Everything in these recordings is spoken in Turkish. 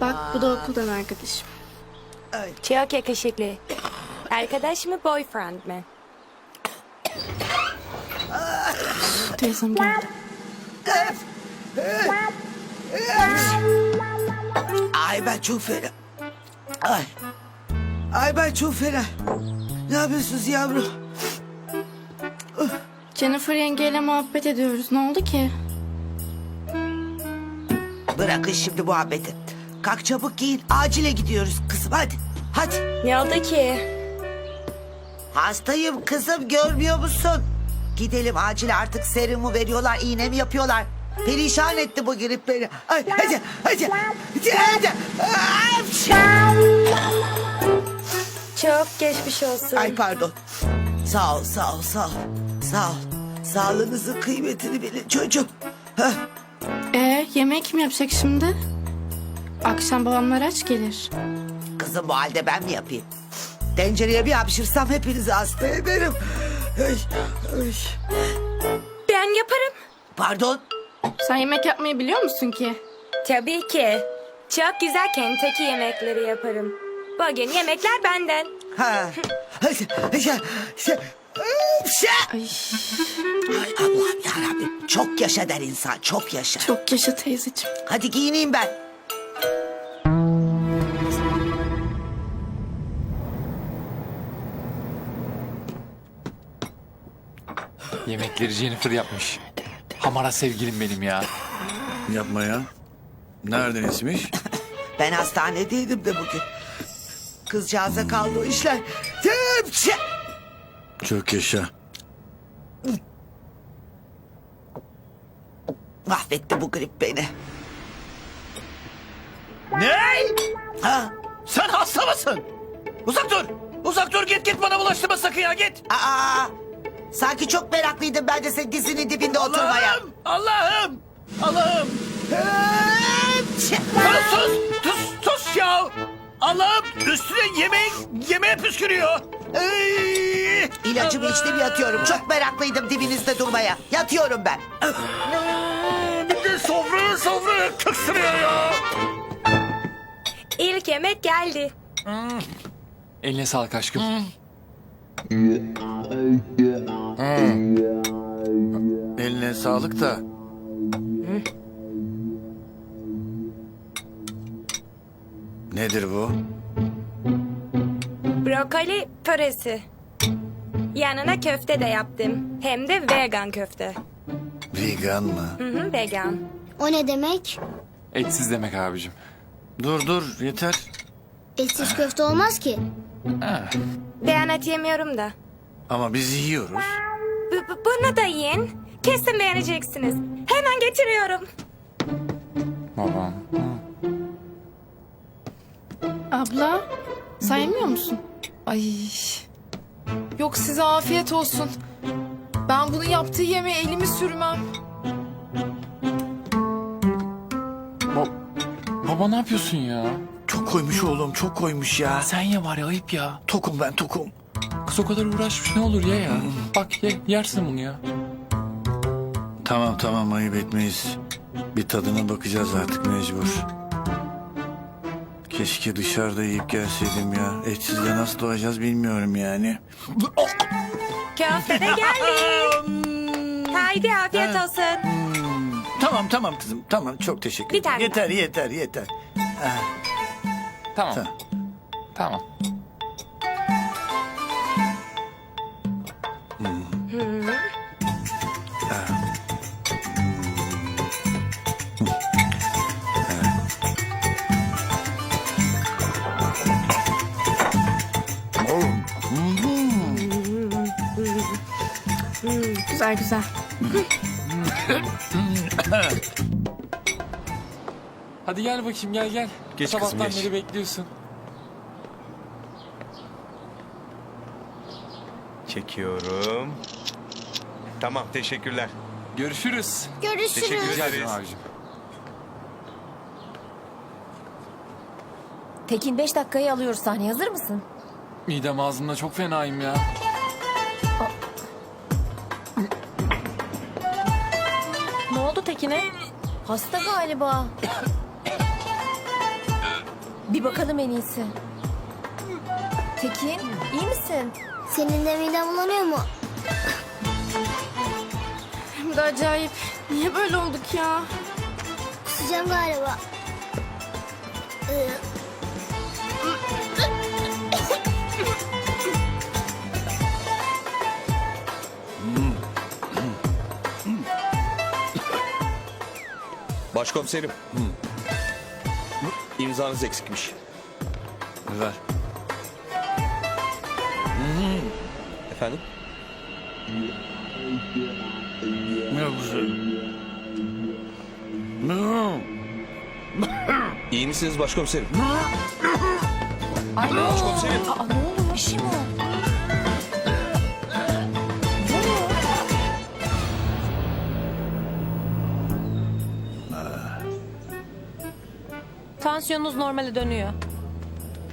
Bak bu da okuldan arkadaşım. Çok yakışıklı. Arkadaş mı boyfriend mi? Teyzem geldi. Ay ben çok fena. Ay. Ay ben çok fena. Ne yapıyorsunuz yavrum? Jennifer yengeyle muhabbet ediyoruz. Ne oldu ki? Bırakın şimdi muhabbeti. Kalk çabuk giyin. Acile gidiyoruz kızım hadi. Hadi. Ne oldu ki? Hastayım kızım görmüyor musun? Gidelim acile artık serumu veriyorlar, iğne mi yapıyorlar? Perişan etti bu grip beni. Ay, hadi, hadi, hadi, hadi. Çok geçmiş olsun. Ay pardon. Sağ ol, sağ ol, sağ ol. Sağ ol. Sağlığınızın kıymetini bilin çocuğum. Heh. Ee, yemek kim yapacak şimdi? Akşam babamlar aç gelir. Kızım bu halde ben mi yapayım? Tencereye bir hapşırsam hepinizi hasta ederim. Ay, ay. Ben yaparım. Pardon. Sen yemek yapmayı biliyor musun ki? Tabii ki. Çok güzel Kentucky yemekleri yaparım. Bugün yemekler benden. Ha. Hadi, hadi. Hapşi! Ay Ay Allah'ım yarabbim. Çok yaşa der insan, çok yaşa. çok yaşa teyzeciğim. Hadi giyineyim ben. Yemekleri Jennifer yapmış. Hamara sevgilim benim ya. Yapma ya. Nereden esmiş? Ben hastanedeydim de bugün. Kızcağıza kaldı o işler. Hapşi! Çok yaşa. Mahvetti bu grip beni. Ne? Ha? Sen hasta mısın? Uzak dur. Uzak dur git git bana bulaştırma sakın ya git. Aa, sanki çok meraklıydım ben de senin dizinin dibinde oturmaya. Allah'ım. Allah'ım. Allah'ım. Hapşi! Sana sus. Sus sus ya. Allah'ım üstüne yemeği yemeğe püskürüyor. Ey! İlacımı içtim yatıyorum. Çok meraklıydım dibinizde durmaya. Yatıyorum ben. Bir de sofraya sofraya tıksırıyor ya. İlk yemek geldi. Eline sağlık aşkım. Eline sağlık da. Nedir bu? Brokoli püresi. Yanına köfte de yaptım. Hem de vegan köfte. Vegan mı? Hı hı, vegan. O ne demek? Etsiz demek abicim. Dur dur yeter. Etsiz köfte olmaz ki. Ben et yemiyorum da. Ama biz yiyoruz. Bu- bunu da yiyin. Kesin beğeneceksiniz. Hemen getiriyorum. Babam. Abla sen yemiyor musun? Ay. Yok size afiyet olsun. Ben bunu yaptığı yemeğe elimi sürmem. Ba- Baba ne yapıyorsun ya? Çok koymuş oğlum çok koymuş ya. Sen ye var ya ayıp ya. Tokum ben tokum. Kız o kadar uğraşmış ne olur ye ya. Bak ye yersin bunu ya. Tamam tamam ayıp etmeyiz. Bir tadına bakacağız artık mecbur. Keşke dışarıda yiyip gelseydim ya. Etsizle nasıl doğacağız bilmiyorum yani. Köfte de geldi. Haydi afiyet olsun. Tamam tamam kızım tamam çok teşekkür Bir ederim. tane Yeter yeter yeter. Tamam. Tamam. Tamam. Güzel güzel. Hadi gel bakayım gel gel. Geç kızım, Sabahtan geç. beri bekliyorsun. Çekiyorum. Tamam teşekkürler. Görüşürüz. Görüşürüz. Teşekkür ederim ederiz. abicim. Tekin 5 dakikayı alıyoruz sahneye. Hazır mısın? Midem ağzımda çok fenayım ya. Ne oldu Tekin'e? Hasta galiba. Bir bakalım en iyisi. Tekin iyi misin? Senin de miden bulanıyor mu? Hem de acayip. Niye böyle olduk ya? Kusacağım galiba. Ee, Başkomiserim. İmzanız eksikmiş. Ver. Efendim? İyi misiniz başkomiserim? Başkomiserim. Aa ne oluyor? Bir şey mi oldu? Tansiyonunuz normale dönüyor.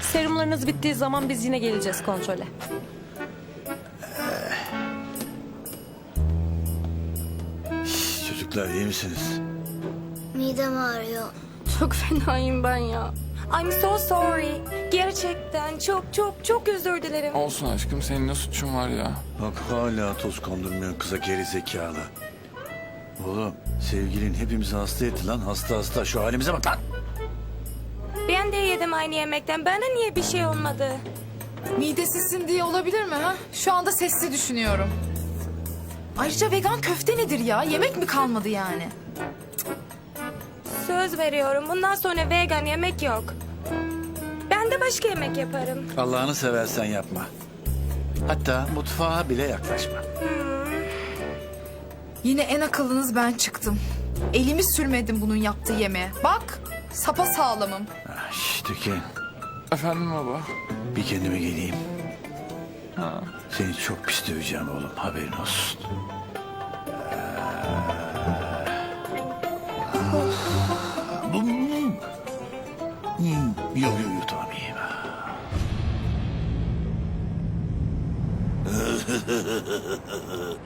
Serumlarınız bittiği zaman biz yine geleceğiz kontrole. Çocuklar iyi misiniz? midem ağrıyor. Çok fenayım ben ya. I'm so sorry. Gerçekten çok çok çok özür dilerim. Olsun aşkım senin ne suçun var ya? Bak hala toz kondurmuyorsun kıza geri zekalı. Oğlum sevgilin hepimizi hasta etti lan. Hasta hasta şu halimize bak lan. Ben de yedim aynı yemekten. Bana niye bir şey olmadı? Midesizsin diye olabilir mi ha? Şu anda sesli düşünüyorum. Ayrıca vegan köfte nedir ya? Yemek mi kalmadı yani? Söz veriyorum. Bundan sonra vegan yemek yok. Ben de başka yemek yaparım. Allah'ını seversen yapma. Hatta mutfağa bile yaklaşma. Yine en akıllınız ben çıktım. Elimi sürmedim bunun yaptığı yemeğe. Bak sapa sağlamım. Ah, Tekin Efendim baba? bir kendime geleyim. Seni çok pis döveceğim oğlum haberin olsun. Hmm. Hmm. Yok yok yok tamam iyiyim.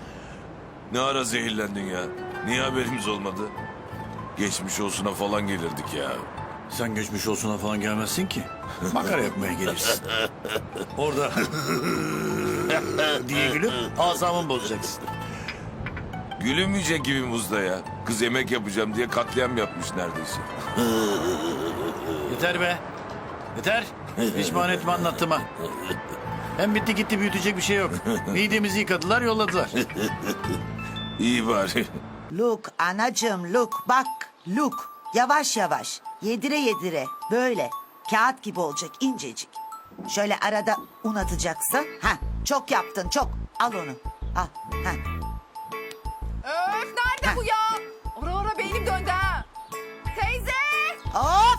Ne ara zehirlendin ya? Niye haberimiz olmadı? Geçmiş olsuna falan gelirdik ya. Sen geçmiş olsuna falan gelmezsin ki. Makara yapmaya gelirsin. Orada diye gülüp azamın bozacaksın. Gülünmeyecek gibi muzda ya. Kız yemek yapacağım diye katliam yapmış neredeyse. Yeter be. Yeter. Pişman etme anlattığıma. Hem bitti gitti büyütecek bir şey yok. Midemizi yıkadılar yolladılar. İyi bari. Look anacığım look bak look. Yavaş yavaş yedire yedire böyle kağıt gibi olacak incecik. Şöyle arada un atacaksın. Ha çok yaptın çok. Al onu. Al. Ha. Öf nerede bu ya? Ora ora beynim döndü ha. Teyze! Of!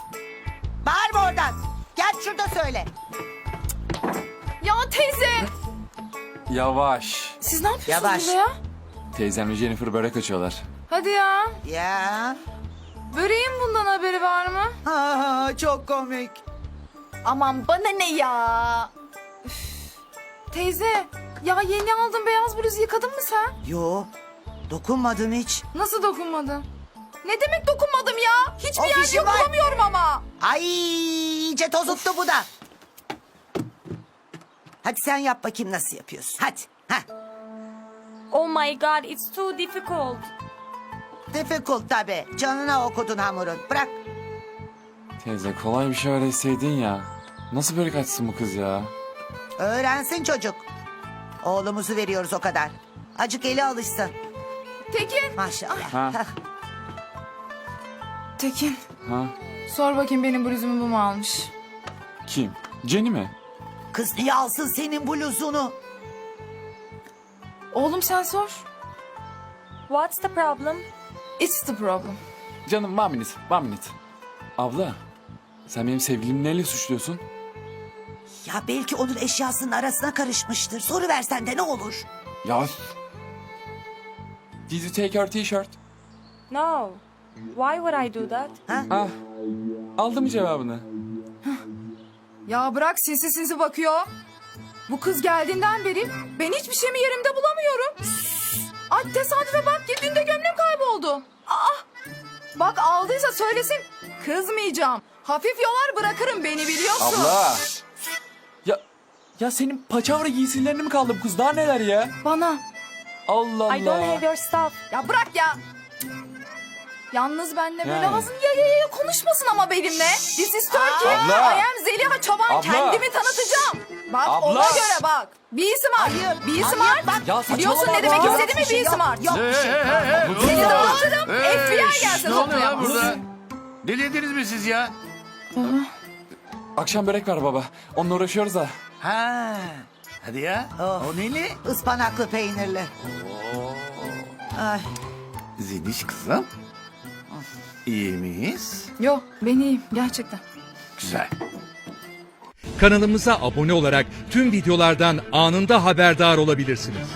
Bağırma oradan. Gel şurada söyle. Ya teyze! Yavaş. Siz ne yapıyorsunuz Yavaş. burada ya? Teyzemle Jennifer börek açıyorlar. Hadi ya. Ya. Böreğin bundan haberi var mı? Ha, çok komik. Aman bana ne ya? Üf. Teyze ya yeni aldın beyaz bluzu yıkadın mı sen? Yo dokunmadım hiç. Nasıl dokunmadın? Ne demek dokunmadım ya? Hiçbir Of, yerde işim yok var. bulamıyorum ama. Ay iyice tozuttu bu da. Hadi sen yap bakayım nasıl yapıyorsun. Hadi. Ha. Oh my god, it's too difficult. Difficult tabii. Canına okudun hamurun. Bırak. Teyze kolay bir şey öğretseydin ya. Nasıl börek açsın bu kız ya? Öğrensin çocuk. Oğlumuzu veriyoruz o kadar. Acık eli alışsın. Tekin. Maşallah. Ha. Tekin Ha? sor bakayım benim bluzumu bu mu almış? Kim? Jenny mi? Kız niye alsın senin bluzunu? Oğlum sen sor. What's the problem? It's the problem. Canım one minute, one minute. Abla, sen benim sevgilimi neyle suçluyorsun? Ya belki onun eşyasının arasına karışmıştır. Soru versen de ne olur? Ya... Did you take her t-shirt? No. Why would I do that? Ah, aldı mı cevabını? Ya bırak sinsi sinsi bakıyor. Bu kız geldiğinden beri ben hiçbir şeyimi yerimde bulamıyorum. Ay tesadüfe bak ki dün de kayboldu. Aa, bak aldıysa söylesin. Kızmayacağım. Hafif yolar bırakırım beni biliyorsun. Abla. Ya ya senin paçavra giysilerini mi kaldı bu kız? Daha neler ya? Bana. Allah Allah. I don't have your stuff. Ya bırak ya. Yalnız benle böyle Yani. ağzın ya, ya, ya konuşmasın ama benimle. This is Turkey. Abla. I am Zeliha Çoban. Abla. Kendimi tanıtacağım. Bak Abla. ona göre bak. Be smart. Be smart. Ya saçmalama Biliyorsun ne abla. demek Yok istediğimi bir be yok, smart. yok bir şey. Seni dağıtırım. FBI gelse toplayamaz. Delirdiniz mi siz ya? Akşam börek var baba. Onunla uğraşıyoruz da. Ha. Hadi ya. Of. O neli? Ispanaklı peynirli. Ay. Zeliş kızım. İyi miyiz? Yok ben iyiyim gerçekten. Güzel. Kanalımıza abone olarak tüm videolardan anında haberdar olabilirsiniz.